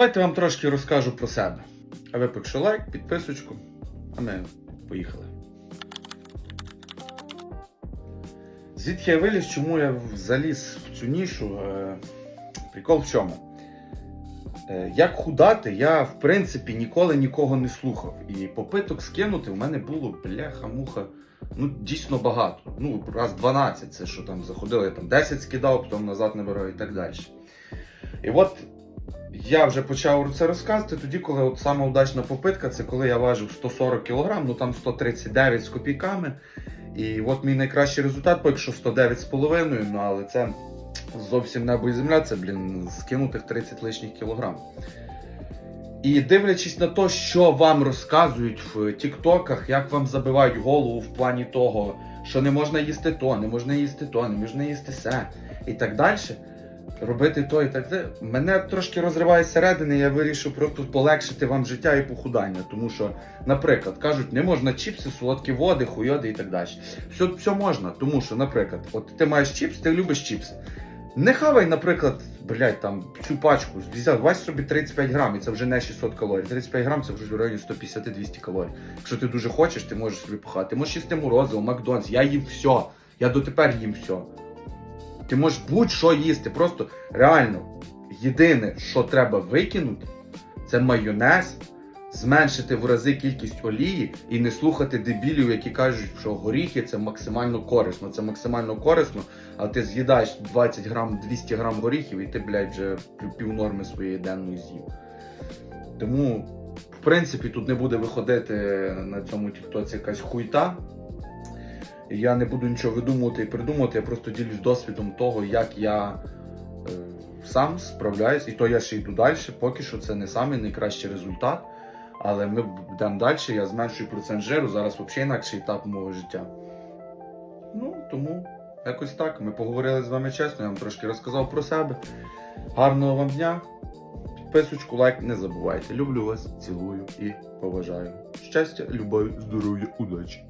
Давайте вам трошки розкажу про себе. А ви поки лайк, підписочку, а ми поїхали. Звідки я виліз, чому я заліз в цю нішу? Е, Прикол в чому? Е, Як худати, я в принципі ніколи нікого не слухав. І попиток скинути в мене було бляха-муха. Ну, дійсно багато. Ну, раз 12, це що там заходили, я там 10 скидав, потім назад набирав і так далі. І от я вже почав це розказувати тоді, коли от сама удачна попитка, це коли я важив 140 кг, ну там 139 з копійками. І от мій найкращий результат, поки що 109,5, ну але це зовсім небо і земля, це, блін, скинутих 30 лишніх кілограм. І дивлячись на те, що вам розказують в тіктоках, як вам забивають голову в плані того, що не можна їсти то, не можна їсти то, не можна їсти се, і так далі. Робити то і так далі. Мене трошки розриває зсередини, я вирішив просто полегшити вам життя і похудання. Тому що, наприклад, кажуть, не можна чіпси, солодкі води, хуйоди і так далі. Все, все можна, тому що, наприклад, от ти маєш чіпс, ти любиш чіпси. Не хавай, наприклад, блядь, там цю пачку, вась собі 35 грам, і це вже не 600 калорій. 35 грам це вже в районі 150-200 калорій. Якщо ти дуже хочеш, ти можеш собі пахати. Ти можеш їсти морозиво, Макдональдс, я їм все. Я дотепер їм все. Ти можеш будь-що їсти. Просто реально, єдине, що треба викинути, це майонез, зменшити в рази кількість олії і не слухати дебілів, які кажуть, що горіхи це максимально корисно. Це максимально корисно, а ти з'їдаєш 20 грам, 200 грам горіхів, і ти, блядь, вже пів- півнорми своєї денної з'їв. Тому, в принципі, тут не буде виходити на цьому тіктоці якась хуйта. Я не буду нічого видумувати і придумувати, я просто ділюсь досвідом того, як я е, сам справляюсь, і то я ще йду далі. Поки що це не самий найкращий результат. Але ми йдемо далі, я зменшую процент жиру, зараз взагалі інакший етап мого життя. Ну, тому якось так. Ми поговорили з вами чесно, я вам трошки розказав про себе. Гарного вам дня! Підписочку, лайк не забувайте. Люблю вас, цілую і поважаю. Щастя, любові, здоров'я, удачі!